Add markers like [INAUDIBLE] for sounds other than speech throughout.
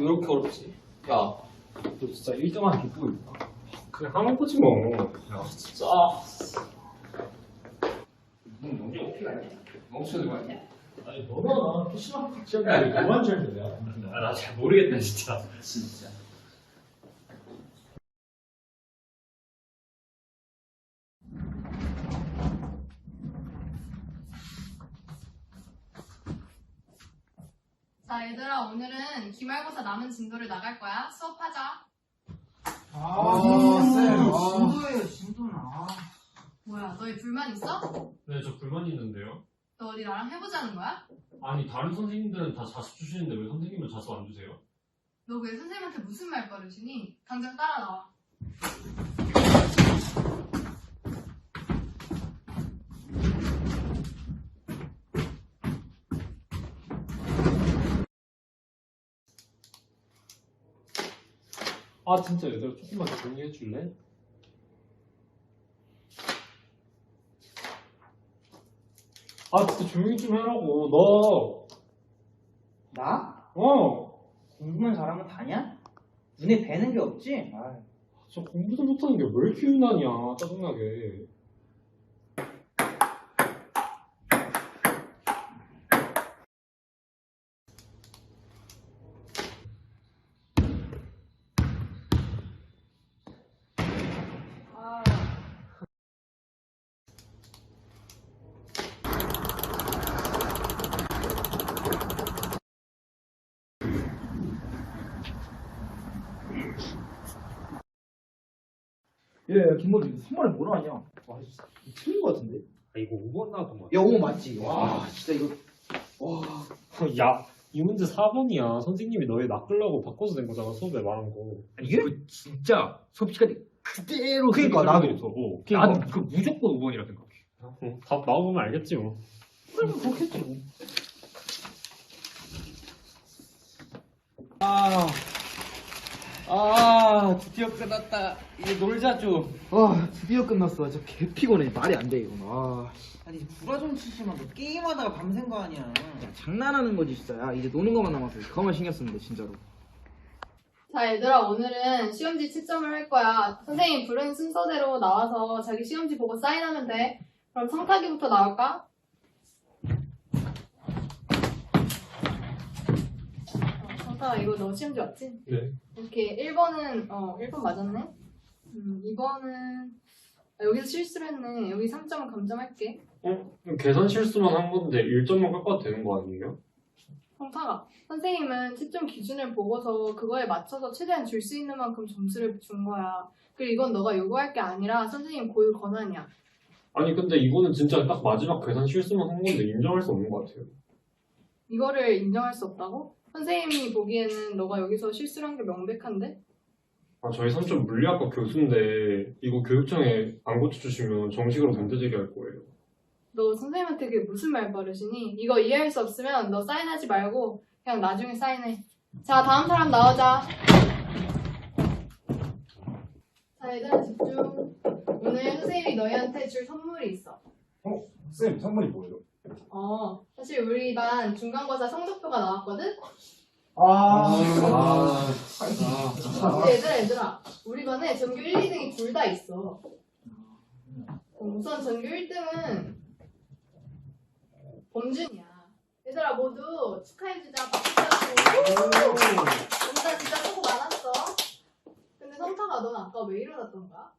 왜 이렇게 어렵지? 야, 너 진짜 1등한 게 뭐야? 그냥 하는 거지 뭐. 야, 진짜. 넌 언제 어떻게 가냐? 멍청이 왔냐? 아니 너나 나랑 PC방 같이 그만 잘 되냐? 아, 나 잘 모르겠다, 진짜. 진짜. 자, 얘들아, 오늘은 기말고사 남은 진도를 나갈 거야. 수업하자. 아, 쌤, 아. 진도예요, 진도는. 아. 뭐야, 너희 불만 있어? 네, 저 불만 있는데요. 너 어디 나랑 해보자는 거야? 아니 다른 선생님들은 다 자습 주시는데 왜 선생님은 자습 안 주세요? 너 왜 선생님한테 무슨 말버릇이니? 당장 따라 나와. 아 진짜 얘들아 조금만 조용히 해줄래? 아 진짜 조용히 좀 해라고 나? 너 어! 공부만 잘하면 다냐? 눈에 뵈는 게 없지? 아, 저 공부도 못하는 게 왜 이렇게 유난이야 짜증나게 야, 야, 김모지, 3번에 뭐라 하냐? 와, 진짜 틀린 거 같은데? 아 이거 5번 나왔던 거야 야, 5번 맞지? 와, 진짜 이거. 와. 야, 이 문제 4번이야. 선생님이 너희 낚으려고 바꿔서 낸 거잖아, 수업에 말한 거. 이게? 그 진짜 수업 시간에 그대로 그러니까, 나도. 서 어. 그러니까. 나도 그 무조건 5번이라 생각해. 어, 답 나와보면 알겠지 뭐. 그러면 그렇겠지, 뭐. 아, 아, 드디어 끝났다. 이제 놀자 좀. 와, 드디어 끝났어. 진짜 개 피곤해. 말이 안 돼, 이건. 아. 아니 구라 좀 치지만 너 게임하다가 밤샌 거 아니야 야, 장난하는 거지, 진짜. 야, 이제 노는 것만 남았어. 그거만 신경 돼, 진짜로. 자, 얘들아, 오늘은 시험지 채점을 할 거야. 선생님 부른 순서대로 나와서 자기 시험지 보고 사인하면 돼. 그럼 성탁이부터 나올까? 아, 이거 너 시험지 왔지? 네. 이렇게 1번은, 어, 1번 맞았네? 음, 2번은, 아, 여기서 실수를 했네. 여기 3점은 감점할게. 어? 그럼 계산 실수만 한 건데 1점만 깎아도 되는 거 아니에요? 성탁아, 선생님은 채점 기준을 보고서 그거에 맞춰서 최대한 줄 수 있는 만큼 점수를 준 거야. 그리고 이건 너가 요구할 게 아니라 선생님 고유 권한이야. 아니 근데 이거는 진짜 딱 마지막 계산 실수만 한 건데 인정할 수 없는 것 같아요. 이거를 인정할 수 없다고? 선생님이 보기에는 너가 여기서 실수를 한 게 명백한데? 아 저희 삼촌 물리학과 교수인데 이거 교육청에 안 고쳐주시면 정식으로 문제 제기 할 거예요. 너 선생님한테 그게 무슨 말버릇이니? 이거 이해할 수 없으면 너 사인하지 말고 그냥 나중에 사인해. 자, 다음 사람 나오자. 자, 얘들아 집중. 오늘 선생님이 너희한테 줄 선물이 있어. 쌤 선물이 뭐예요? 어, 사실 우리 반 중간고사 성적표가 나왔거든? 아. 근데 얘들아, 얘들아. 우리 반에 전교 1, 2등이 둘 다 있어. 어, 우선 전교 1등은 범준이야. 얘들아, 모두 축하해주자. 박수자고. 범준아 진짜 수고 많았어. 근데 성타가 넌 아까 왜 일어났던 거야?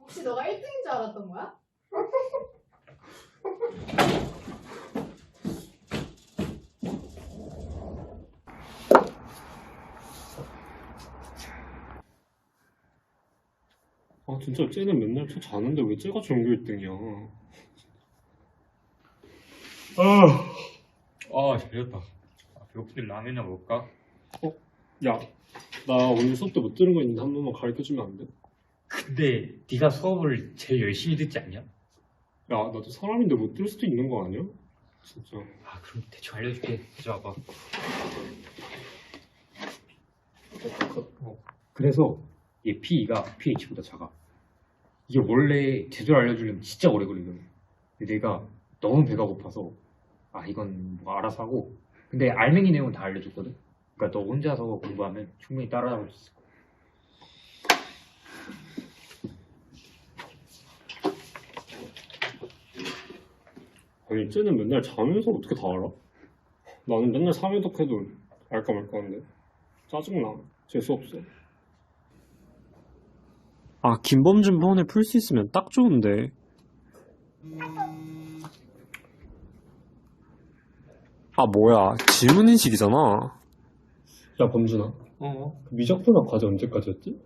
혹시 너가 1등인 줄 알았던 거야? 아 진짜 쟤는 맨날 저 자는데 왜 쟤가 전교 1등이야? 아, 잘렸다. 아, 배고픈데 라면이나 먹을까? 야, 나 오늘 수업 때 못 들은 거 있는데 한 번만 가르쳐 주면 안 돼? 근데 네가 수업을 제일 열심히 듣지 않냐? 야, 나도 사람인데 못 들을 수도 있는 거 아니야? 진짜. 아, 그럼 대충 알려줄게. 이제 와봐. 어, 그래서 얘 P가 pH보다 작아. 이게 원래 제대로 알려주려면 진짜 오래 걸리거든. 근데 내가 너무 배가 고파서 아 이건 뭐 알아서 하고 근데 알맹이 내용은 다 알려줬거든. 그러니까 너 혼자서 공부하면 충분히 따라잡을 수 있어. 아니 쟤는 맨날 자면서 어떻게 다 알아? 나는 맨날 3회독 해도 알까 말까 하는데 짜증나 재수없어 아 김범준 번에 풀 수 있으면 딱 좋은데 아 뭐야 지문인식이잖아 야 범준아 어. 미적분학 과제 언제까지였지?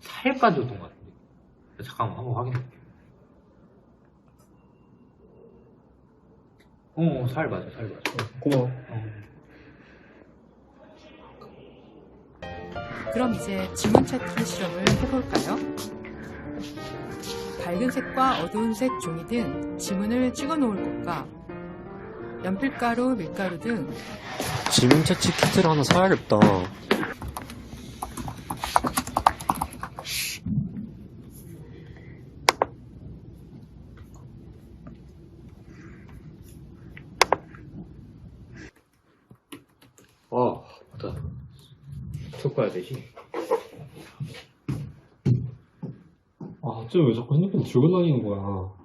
4일까지였던 것 같은데. 잠깐만 한번 확인해볼게. 어, 4일 맞아, 4일 맞아. 고마워 그럼 이제 지문 찾기 실험을 해볼까요? 밝은 색과 어두운 색 종이 등 지문을 찍어 놓을 곳과 연필가루, 밀가루 등 지문 채취 키트를 하나 사야겠다 되지? 아, 쟤왜 자꾸 핸드폰 들고 다니는 거야?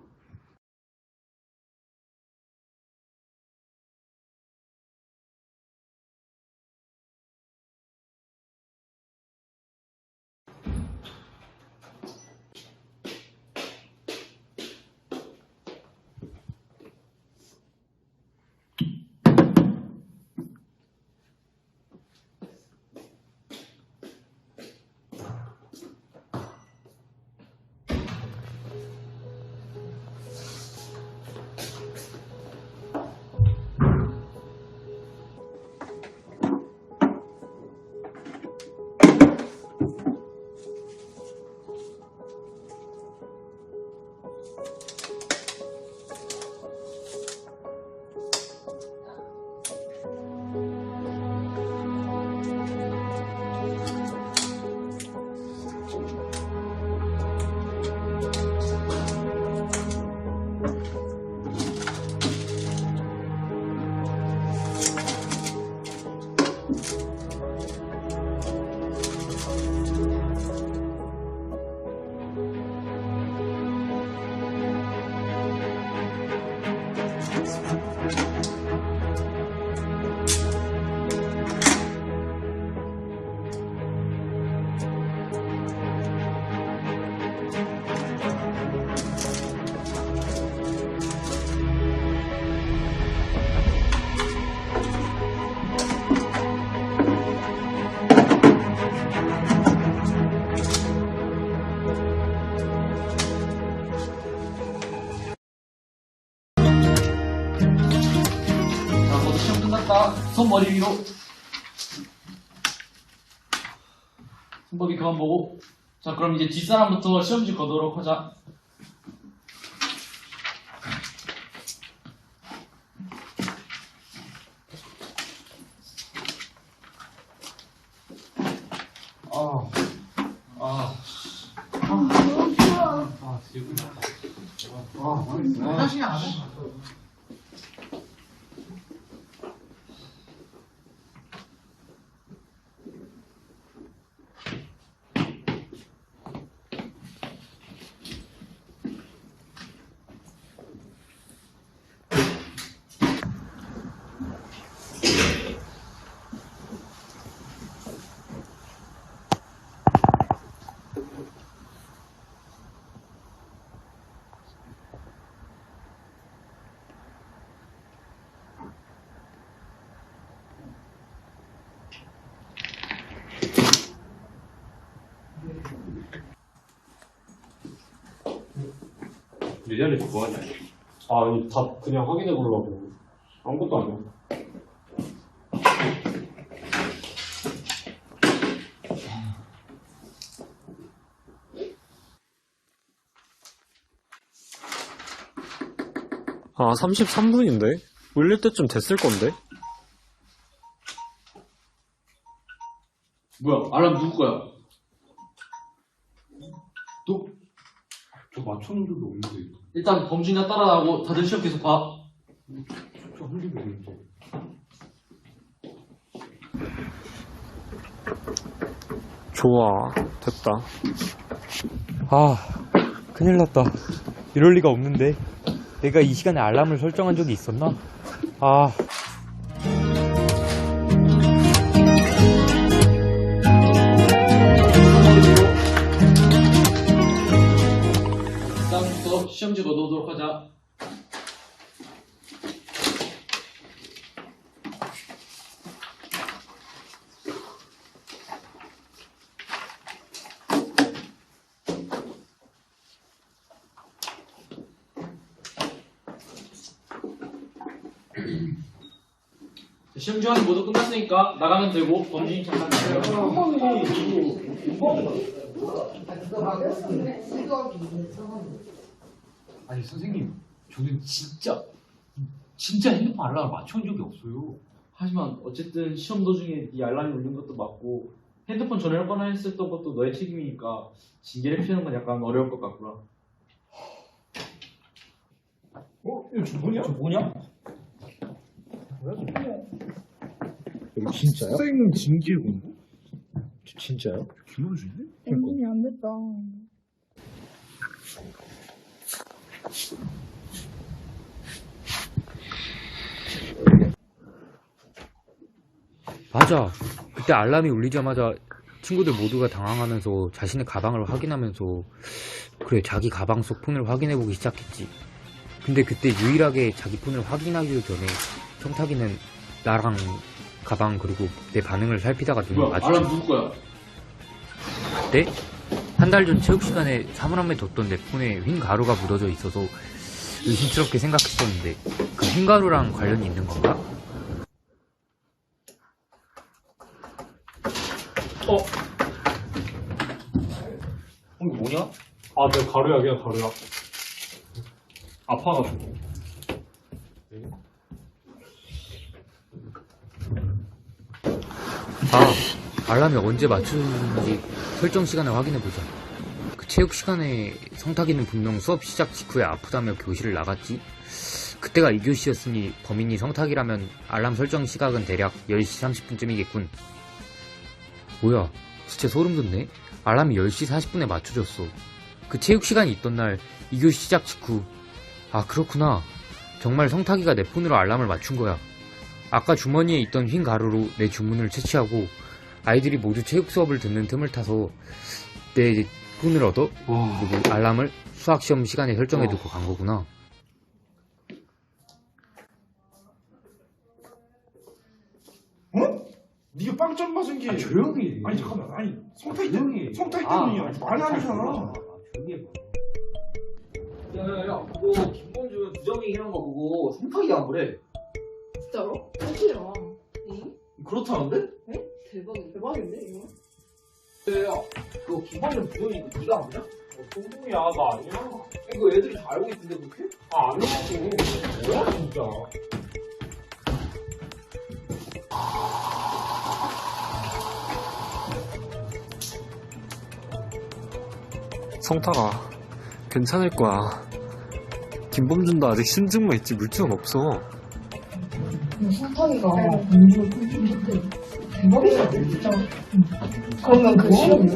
머리 위로. 손목이 그만 보고. 자, 그럼 이제 뒷사람부터 시험지 거도록 하자. 아, 아, 아, 되게 끝났다. 아, 망했어. 사실 안 해. 내 자리에서 뭐 하냐? 아, 아니, 답 그냥 확인해 보려고. 아무것도 안 해. 아, 33분인데? 울릴 때쯤 됐을 건데? 뭐야, 알람 누구 거야? 맞춰놓은 적도 없는데. 일단 범준이가 따라하고 다들 시험 계속 봐. 저 한 개도 없는데. 좋아. 됐다. 아 큰일 났다. 이럴 리가 없는데. 내가 이 시간에 알람을 설정한 적이 있었나? 아. 시험지 걷어오도록 하자. 시험 주간이 모두 끝났으니까 나가면 되고 범진이 잠깐 기다려. 아니 선생님, 저는 진짜 진짜 핸드폰 알람을 맞춰온 적이 없어요. 하지만 어쨌든 시험 도중에 네 알람이 울린 것도 맞고 핸드폰 전화를 꺼나 했었던 것도 너의 책임이니까 징계를 피하는 건 약간 어려울 것 같구나. 어? 이거 저 뭐냐? 저 뭐냐? 진짜요? 생 징계 공부? 진짜요? 기노주네? 엔진이 안 됐다. 맞아. 그때 알람이 울리자마자 친구들 모두가 당황하면서 자신의 가방을 확인하면서 그래 자기 가방 속 폰을 확인해보기 시작했지. 근데 그때 유일하게 자기 폰을 확인하기도 전에 청탁이는 나랑 가방 그리고 내 반응을 살피다가 눈을 뭐야 알람 마주쳤어. 누구 거야? 그때 한 달 전 체육 시간에 사물함에 뒀던 내 폰에 흰 가루가 묻어져 있어서 의심스럽게 생각했었는데 그 흰 가루랑 관련이 있는 건가? 어, 이거 뭐냐? 아, 내 가루야, 그냥 가루야. 아파가지고. 아, 알람이 언제 맞추는지 설정 시간을 확인해보자. 그 체육 시간에 성탁이는 분명 수업 시작 직후에 아프다며 교실을 나갔지? 그때가 2교시였으니 범인이 성탁이라면 알람 설정 시각은 대략 10시 30분쯤이겠군. 뭐야, 진짜 소름 돋네? 알람이 10시 40분에 맞춰졌어. 그 체육 시간이 있던 날 2교시 시작 직후. 아, 그렇구나. 정말 성탁이가 내 폰으로 알람을 맞춘 거야. 아까 주머니에 있던 흰 가루로 내 주문을 채취하고 아이들이 모두 체육 수업을 듣는 틈을 타서 내 폰을 얻어 그리고 알람을 수학 시험 시간에 설정해 두고 간 거구나. 어? 네가 빵점 맞은 게 조용히. 아니 잠깐만 아니 성타이 조용히 때문에. 성타이 아, 때문이야 말이 아니잖아 조용히 해봐. 야야야 그거 김범준 부정이 이런 거 보고 성탁이가 안 그래. 진짜로? 하지 마. 그렇다는데? 대박이네. 대박인데 이거? 야야 그거 김범준 부정이 네가 안 그래? 똥똥이야, 나 아니야. 이거 애들이 다 알고 있는데 그렇게? 아, 아니라고. 뭐야, 진짜. 성타가 괜찮을 거야. 김범준도 아직 신증만 있지 물증은 없어. 성탁이가 공주 좀대 박이다 진짜. 그러면 그 시험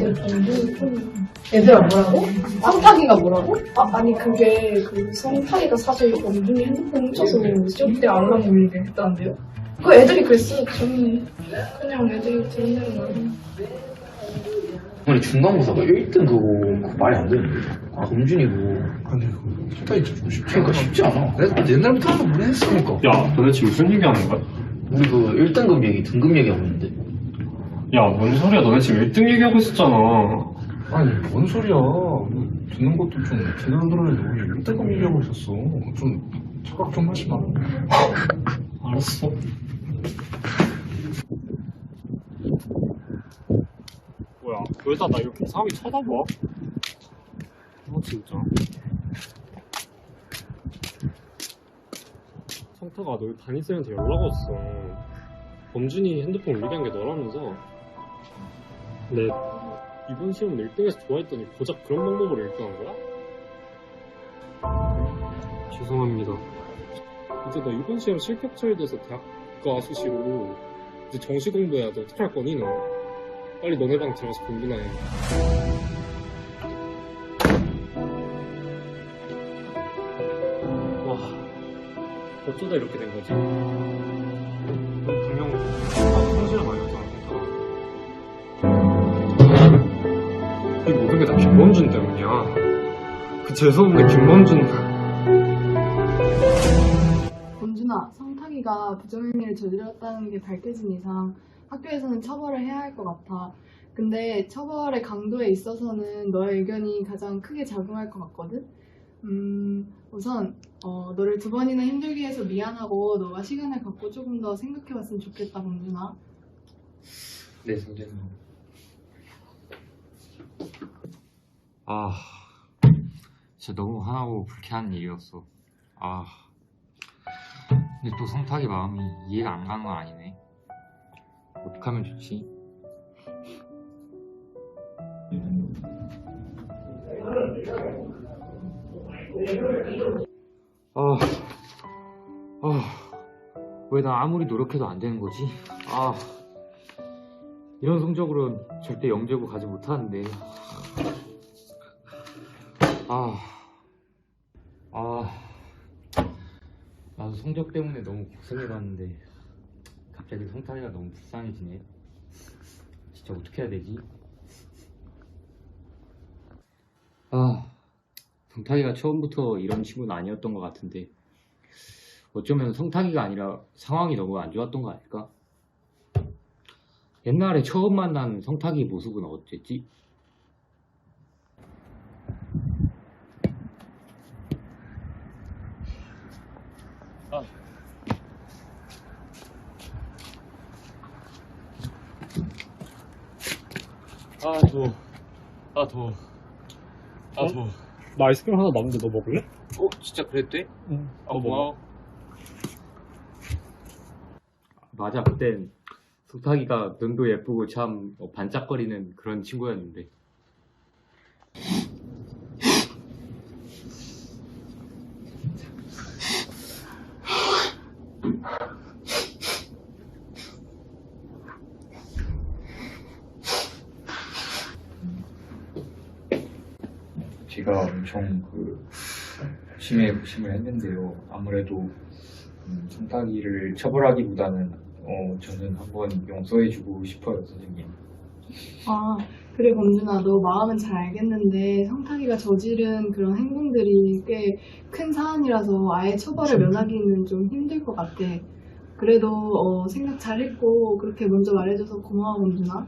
얘들아 뭐라고? 성탁이가 뭐라고? 아, 아니 그게 그 성탁이가 사실 범준이 핸드폰 훔쳐서 시험 때 알람 울리게 했다는데요? 그 애들이 그랬어요. 저는 그냥 애들이 들은 거예요. 아니 중간고사가 1등 그거, 그거 말이 안 되는데 범준이고 아니 그 성타이 진짜 좀 쉽지 그러니까 쉽지 않아 내가 옛날부터 거 했으니까 야, 도대체 무슨 얘기 하는 거야? 우리 그 1등급 얘기 등급 얘기하고 있는데 야, 뭔 소리야. 너네 지금 1등 얘기하고 있었잖아. 아니 뭔 소리야 듣는 것도 좀 제대로 들어야지 우리 1등급 얘기하고 있었어 좀 착각 좀 하지 마 [LAUGHS] 알았어. 뭐야, 왜다나 이렇게 이상하게 쳐다봐? 어, 진짜. 성타가 너 담임쌤한테 연락 왔어. 범준이 핸드폰 울리게 한 게 너라면서. 근데 이번 시험은 1등에서 좋아했더니 고작 그런 방법으로 1등한 거야? 죄송합니다. 이제 너 이번 시험 실격 처리돼서 대학가 수시로 이제 정시 공부해야 돼. 어떡할 거니 너? 빨리 너네 방 들어가서 공부나 해. 어쩌다 이렇게 된 거지? 분명 성실한 말이었잖아, 이 모든 게 다 김범준 때문이야. 그 재수없는 김범준. 범준아, 성탁이가 부정행위를 저질렀다는 게 밝혀진 이상 학교에서는 처벌을 해야 할 것 같아. 근데 처벌의 강도에 있어서는 너의 의견이 가장 크게 작용할 것 같거든? 음, 우선, 어, 너를 두 번이나 힘들게 해서 미안하고 너가 시간을 갖고 조금 더 생각해봤으면 좋겠다, 범준아. 네, 선생님. 아, 진짜 너무 화나고 불쾌한 일이었어. 아, 근데 또 성탁이 마음이 이해가 안 가는 건 아니네. 어떡하면 좋지? 아, 아, 왜나 아무리 노력해도 안 되는 거지? 아. 이런 성적으로는 절대 영재고 가지 못하는데. 아, 아, 나도 성적 때문에 너무 고생해봤는데, 갑자기 성탄이가 너무 불쌍해지네. 진짜 어떻게 해야 되지? 아, 성탁이가 처음부터 이런 친구는 아니었던 것 같은데, 어쩌면 성탁이가 아니라 상황이 너무 안 좋았던 거 아닐까? 옛날에 처음 만난 성탁이 모습은 어땠지? 아, 더워. 아, 더워. 아, 더워. 나 아이스크림 하나 남는데 너 먹을래? 어, 진짜 그랬대? 응. 아, 고마워. 맞아, 그땐 성탁이가 눈도 예쁘고 참 어, 반짝거리는 그런 친구였는데. 제가 엄청 그 심해 의심을 했는데요. 아무래도 음, 성탁이를 처벌하기보다는 어, 저는 한번 용서해주고 싶어요, 선생님. 아, 그래, 범준아. 너 마음은 잘 알겠는데, 성탁이가 저지른 그런 행동들이 꽤 큰 사안이라서 아예 처벌을 면하기는 좀 힘들 것 같아. 그래도, 어, 생각 잘 했고, 그렇게 먼저 말해줘서 고마워, 범준아.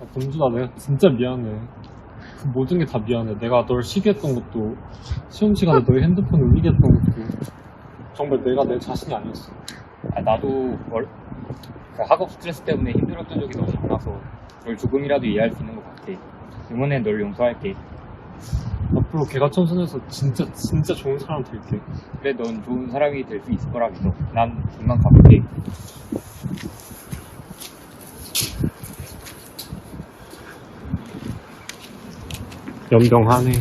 아, 범준아, 내가 진짜 미안해. 그 모든 게 다 미안해. 내가 널 쉬게 했던 것도, 시험 시간에 너의 핸드폰 울리게 했던 것도, 정말 내가 내 자신이 아니었어. 아, 나도 월- 그 학업 스트레스 때문에 힘들었던 적이 너무 많아서 널 조금이라도 이해할 수 있는 것 같아. 이번엔 널 용서할게. 앞으로 개가천선에서 진짜, 진짜 좋은 사람 될게. 그래, 넌 좋은 사람이 될 수 있을 거라 믿어. 난 이만 가볼게. 연병하네.